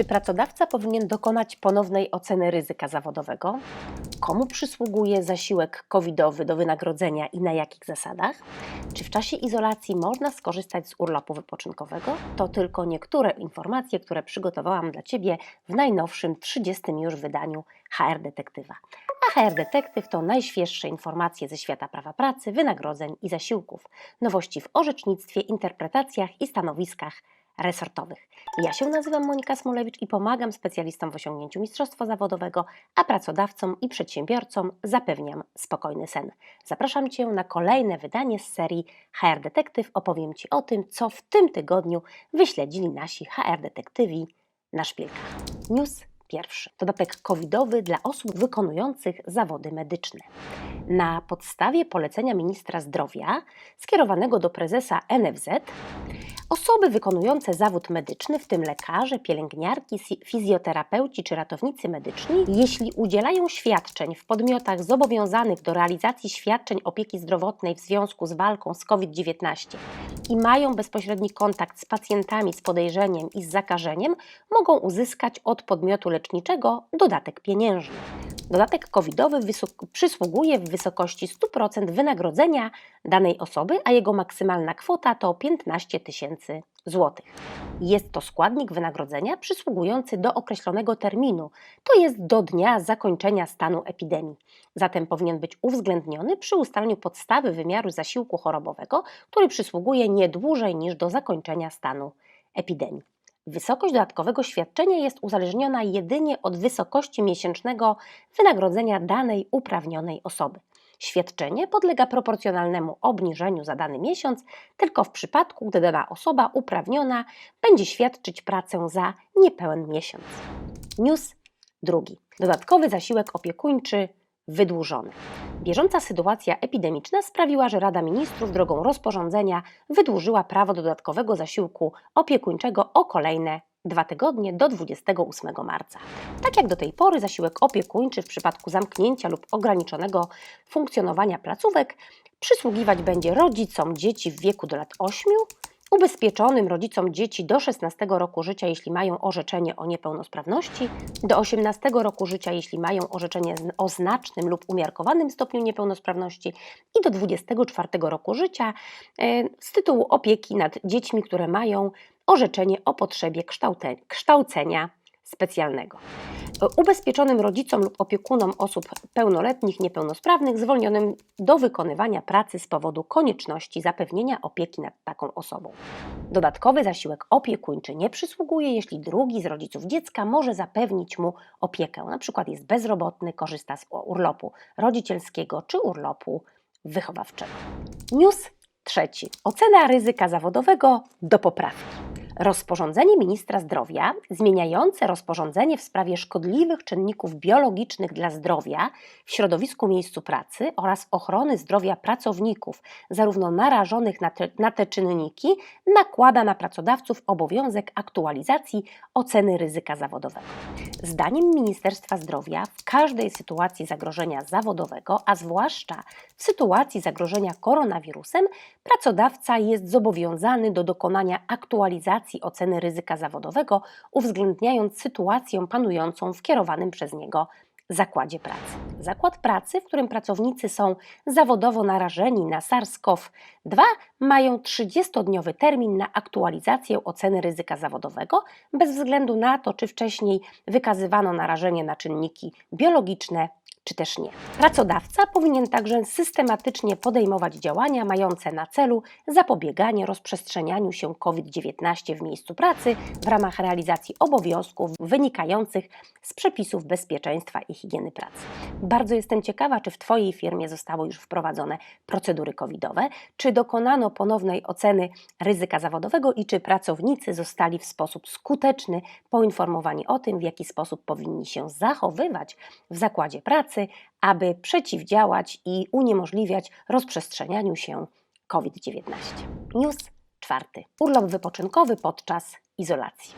Czy pracodawca powinien dokonać ponownej oceny ryzyka zawodowego? Komu przysługuje zasiłek covidowy do wynagrodzenia i na jakich zasadach? Czy w czasie izolacji można skorzystać z urlopu wypoczynkowego? To tylko niektóre informacje, które przygotowałam dla Ciebie w najnowszym 30 już wydaniu HR Detektywa. A HR Detektyw to najświeższe informacje ze świata prawa pracy, wynagrodzeń i zasiłków, nowości w orzecznictwie, interpretacjach i stanowiskach resortowych. Ja się nazywam Monika Smolewicz i pomagam specjalistom w osiągnięciu mistrzostwa zawodowego, a pracodawcom i przedsiębiorcom zapewniam spokojny sen. Zapraszam Cię na kolejne wydanie z serii HR Detektyw. Opowiem Ci o tym, co w tym tygodniu wyśledzili nasi HR detektywi na szpilkach. News pierwszy. Dodatek covidowy dla osób wykonujących zawody medyczne. Na podstawie polecenia ministra zdrowia skierowanego do prezesa NFZ Osoby wykonujące zawód medyczny, w tym lekarze, pielęgniarki, fizjoterapeuci czy ratownicy medyczni, jeśli udzielają świadczeń w podmiotach zobowiązanych do realizacji świadczeń opieki zdrowotnej w związku z walką z COVID-19 i mają bezpośredni kontakt z pacjentami z podejrzeniem i z zakażeniem, mogą uzyskać od podmiotu leczniczego dodatek pieniężny. Dodatek covidowy przysługuje w wysokości 100% wynagrodzenia danej osoby, a jego maksymalna kwota to 15 tysięcy złotych. Jest to składnik wynagrodzenia przysługujący do określonego terminu, to jest do dnia zakończenia stanu epidemii. Zatem powinien być uwzględniony przy ustaleniu podstawy wymiaru zasiłku chorobowego, który przysługuje nie dłużej niż do zakończenia stanu epidemii. Wysokość dodatkowego świadczenia jest uzależniona jedynie od wysokości miesięcznego wynagrodzenia danej uprawnionej osoby. Świadczenie podlega proporcjonalnemu obniżeniu za dany miesiąc tylko w przypadku, gdy dana osoba uprawniona będzie świadczyć pracę za niepełen miesiąc. News drugi. Dodatkowy zasiłek opiekuńczy wydłużony. Bieżąca sytuacja epidemiczna sprawiła, że Rada Ministrów drogą rozporządzenia wydłużyła prawo do dodatkowego zasiłku opiekuńczego o kolejne dwa tygodnie do 28 marca. Tak jak do tej pory zasiłek opiekuńczy w przypadku zamknięcia lub ograniczonego funkcjonowania placówek przysługiwać będzie rodzicom dzieci w wieku do lat 8, ubezpieczonym rodzicom dzieci do 16 roku życia, jeśli mają orzeczenie o niepełnosprawności, do 18 roku życia, jeśli mają orzeczenie o znacznym lub umiarkowanym stopniu niepełnosprawności i do 24 roku życia e, z tytułu opieki nad dziećmi, które mają orzeczenie o potrzebie kształcenia specjalnego. Ubezpieczonym rodzicom lub opiekunom osób pełnoletnich niepełnosprawnych zwolnionym do wykonywania pracy z powodu konieczności zapewnienia opieki nad taką osobą. Dodatkowy zasiłek opiekuńczy nie przysługuje, jeśli drugi z rodziców dziecka może zapewnić mu opiekę, przykład jest bezrobotny, korzysta z urlopu rodzicielskiego czy urlopu wychowawczego. News trzeci. Ocena ryzyka zawodowego do poprawki. Rozporządzenie ministra zdrowia zmieniające rozporządzenie w sprawie szkodliwych czynników biologicznych dla zdrowia w środowisku miejscu pracy oraz ochrony zdrowia pracowników, zarówno narażonych na te, na te czynniki, nakłada na pracodawców obowiązek aktualizacji oceny ryzyka zawodowego. Zdaniem Ministerstwa Zdrowia w każdej sytuacji zagrożenia zawodowego, a zwłaszcza w sytuacji zagrożenia koronawirusem, pracodawca jest zobowiązany do dokonania aktualizacji oceny ryzyka zawodowego, uwzględniając sytuację panującą w kierowanym przez niego zakładzie pracy. Zakład pracy, w którym pracownicy są zawodowo narażeni na SARS-CoV-2, mają 30-dniowy termin na aktualizację oceny ryzyka zawodowego, bez względu na to, czy wcześniej wykazywano narażenie na czynniki biologiczne czy też nie. Pracodawca powinien także systematycznie podejmować działania mające na celu zapobieganie rozprzestrzenianiu się COVID-19 w miejscu pracy w ramach realizacji obowiązków wynikających z przepisów bezpieczeństwa i higieny pracy. Bardzo jestem ciekawa, czy w Twojej firmie zostały już wprowadzone procedury covidowe, czy dokonano ponownej oceny ryzyka zawodowego i czy pracownicy zostali w sposób skuteczny poinformowani o tym, w jaki sposób powinni się zachowywać w zakładzie pracy, aby przeciwdziałać i uniemożliwiać rozprzestrzenianiu się COVID-19. News czwarty. Urlop wypoczynkowy podczas izolacji.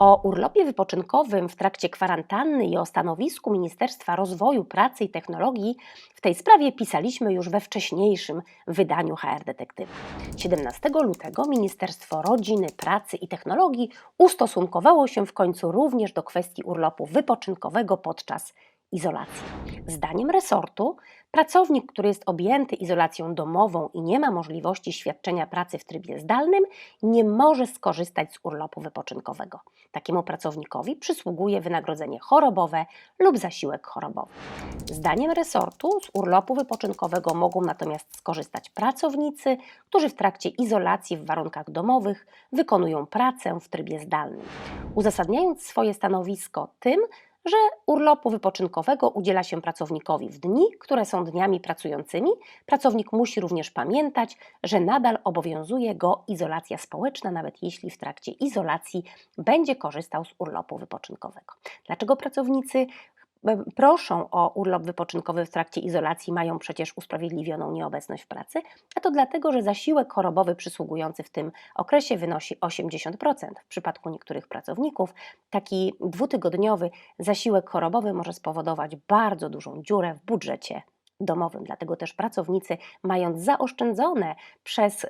O urlopie wypoczynkowym w trakcie kwarantanny i o stanowisku Ministerstwa Rozwoju, Pracy i Technologii w tej sprawie pisaliśmy już we wcześniejszym wydaniu HR Detektywa. 17 lutego Ministerstwo Rodziny, Pracy i Technologii ustosunkowało się w końcu również do kwestii urlopu wypoczynkowego podczas izolacji. Zdaniem resortu, pracownik, który jest objęty izolacją domową i nie ma możliwości świadczenia pracy w trybie zdalnym, nie może skorzystać z urlopu wypoczynkowego. Takiemu pracownikowi przysługuje wynagrodzenie chorobowe lub zasiłek chorobowy. Zdaniem resortu z urlopu wypoczynkowego mogą natomiast skorzystać pracownicy, którzy w trakcie izolacji w warunkach domowych wykonują pracę w trybie zdalnym. Uzasadniając swoje stanowisko tym, że urlopu wypoczynkowego udziela się pracownikowi w dni, które są dniami pracującymi. Pracownik musi również pamiętać, że nadal obowiązuje go izolacja społeczna, nawet jeśli w trakcie izolacji będzie korzystał z urlopu wypoczynkowego. Dlaczego pracownicy proszą o urlop wypoczynkowy w trakcie izolacji, mają przecież usprawiedliwioną nieobecność w pracy, a to dlatego, że zasiłek chorobowy przysługujący w tym okresie wynosi 80%. W przypadku niektórych pracowników taki dwutygodniowy zasiłek chorobowy może spowodować bardzo dużą dziurę w budżecie domowym. Dlatego też pracownicy, mając zaoszczędzone przez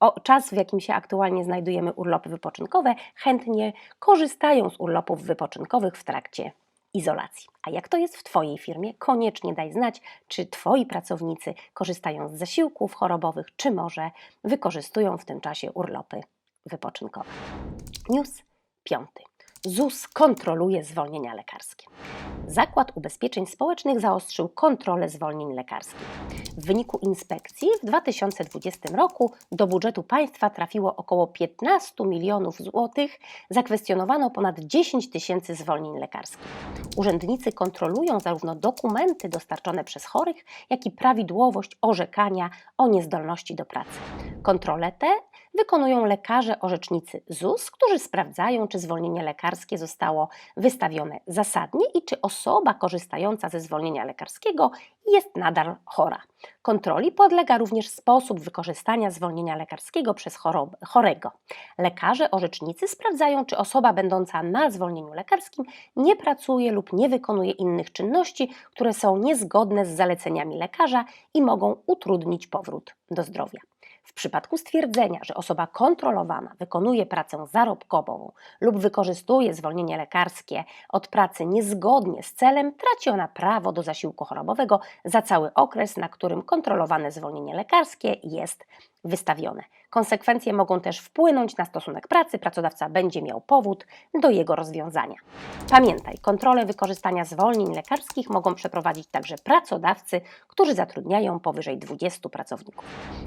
o, czas, w jakim się aktualnie znajdujemy, urlopy wypoczynkowe, chętnie korzystają z urlopów wypoczynkowych w trakcie izolacji. A jak to jest w Twojej firmie? Koniecznie daj znać, czy Twoi pracownicy korzystają z zasiłków chorobowych, czy może wykorzystują w tym czasie urlopy wypoczynkowe. News piąty. ZUS kontroluje zwolnienia lekarskie. Zakład Ubezpieczeń Społecznych zaostrzył kontrolę zwolnień lekarskich. W wyniku inspekcji w 2020 roku do budżetu państwa trafiło około 15 milionów złotych, zakwestionowano ponad 10 tysięcy zwolnień lekarskich. Urzędnicy kontrolują zarówno dokumenty dostarczone przez chorych, jak i prawidłowość orzekania o niezdolności do pracy. Kontrole te wykonują lekarze orzecznicy ZUS, którzy sprawdzają, czy zwolnienie lekarskie zostało wystawione zasadnie i czy osoba korzystająca ze zwolnienia lekarskiego jest nadal chora. Kontroli podlega również sposób wykorzystania zwolnienia lekarskiego przez chorego. Lekarze orzecznicy sprawdzają, czy osoba będąca na zwolnieniu lekarskim nie pracuje lub nie wykonuje innych czynności, które są niezgodne z zaleceniami lekarza i mogą utrudnić powrót do zdrowia. W przypadku stwierdzenia, że osoba kontrolowana wykonuje pracę zarobkową lub wykorzystuje zwolnienie lekarskie od pracy niezgodnie z celem, traci ona prawo do zasiłku chorobowego za cały okres, na którym kontrolowane zwolnienie lekarskie jest wystawione. Konsekwencje mogą też wpłynąć na stosunek pracy, pracodawca będzie miał powód do jego rozwiązania. Pamiętaj, kontrolę wykorzystania zwolnień lekarskich mogą przeprowadzić także pracodawcy, którzy zatrudniają powyżej 20 pracowników.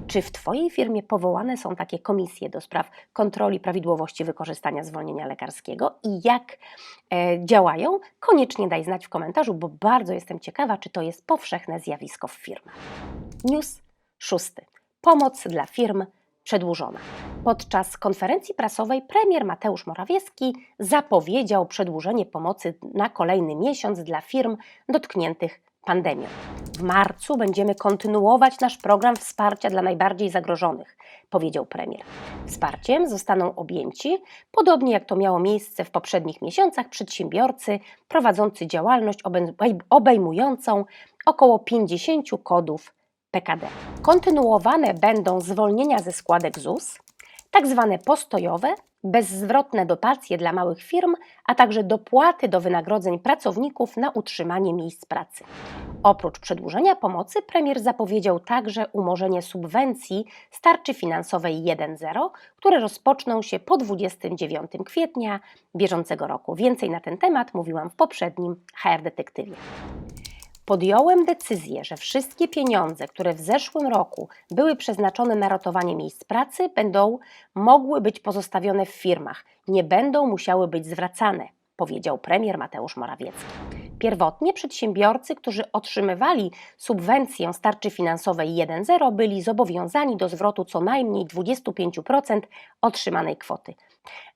Czy w Twojej firmie powołane są takie komisje do spraw kontroli prawidłowości wykorzystania zwolnienia lekarskiego i jak e, działają? Koniecznie daj znać w komentarzu, bo bardzo jestem ciekawa, czy to jest powszechne zjawisko w firmach. News szósty. Pomoc dla firm przedłużona. Podczas konferencji prasowej premier Mateusz Morawiecki zapowiedział przedłużenie pomocy na kolejny miesiąc dla firm dotkniętych pandemią. W marcu będziemy kontynuować nasz program wsparcia dla najbardziej zagrożonych, powiedział premier. Wsparciem zostaną objęci, podobnie jak to miało miejsce w poprzednich miesiącach, przedsiębiorcy prowadzący działalność obejmującą około 50 kodów PKD. Kontynuowane będą zwolnienia ze składek ZUS, tak zwane postojowe, bezzwrotne dotacje dla małych firm, a także dopłaty do wynagrodzeń pracowników na utrzymanie miejsc pracy. Oprócz przedłużenia pomocy, premier zapowiedział także umorzenie subwencji z tarczy finansowej 1.0, które rozpoczną się po 29 kwietnia bieżącego roku. Więcej na ten temat mówiłam w poprzednim HR Detektywie podjąłem decyzję, że wszystkie pieniądze, które w zeszłym roku były przeznaczone na ratowanie miejsc pracy, będą mogły być pozostawione w firmach, nie będą musiały być zwracane, powiedział premier Mateusz Morawiecki. Pierwotnie przedsiębiorcy, którzy otrzymywali subwencję z tarczy finansowej 1.0, byli zobowiązani do zwrotu co najmniej 25% otrzymanej kwoty.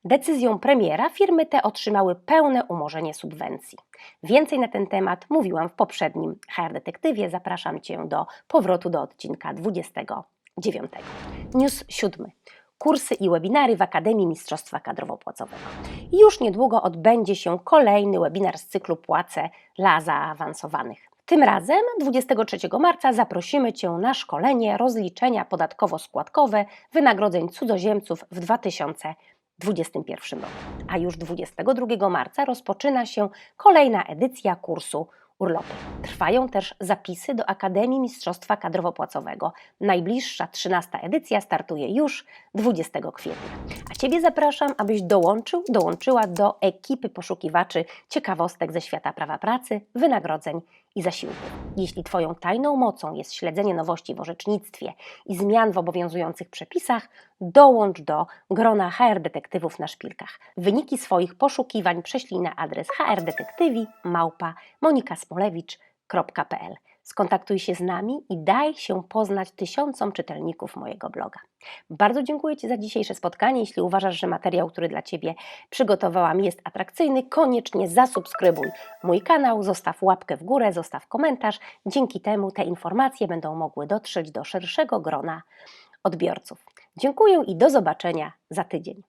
Decyzją premiera firmy te otrzymały pełne umorzenie subwencji. Więcej na ten temat mówiłam w poprzednim HR Detektywie. Zapraszam Cię do powrotu do odcinka 29. News siódmy. kursy i webinary w Akademii Mistrzostwa Kadrowo-Płacowego. Już niedługo odbędzie się kolejny webinar z cyklu Płace dla zaawansowanych. Tym razem 23 marca zaprosimy Cię na szkolenie rozliczenia podatkowo-składkowe wynagrodzeń cudzoziemców w 2021 roku. A już 22 marca rozpoczyna się kolejna edycja kursu urlopy. Trwają też zapisy do Akademii Mistrzostwa Kadrowo-Płacowego. Najbliższa 13 edycja startuje już 20 kwietnia. A Ciebie zapraszam, abyś dołączył, dołączyła do ekipy poszukiwaczy ciekawostek ze świata prawa pracy, wynagrodzeń i zasiłków. Jeśli Twoją tajną mocą jest śledzenie nowości w orzecznictwie i zmian w obowiązujących przepisach, dołącz do grona HR detektywów na szpilkach. Wyniki swoich poszukiwań prześlij na adres hrdetektywi małpa monikasmolewicz.pl. Skontaktuj się z nami i daj się poznać tysiącom czytelników mojego bloga. Bardzo dziękuję Ci za dzisiejsze spotkanie. Jeśli uważasz, że materiał, który dla Ciebie przygotowałam jest atrakcyjny, koniecznie zasubskrybuj mój kanał, zostaw łapkę w górę, zostaw komentarz. Dzięki temu te informacje będą mogły dotrzeć do szerszego grona odbiorców. Dziękuję i do zobaczenia za tydzień.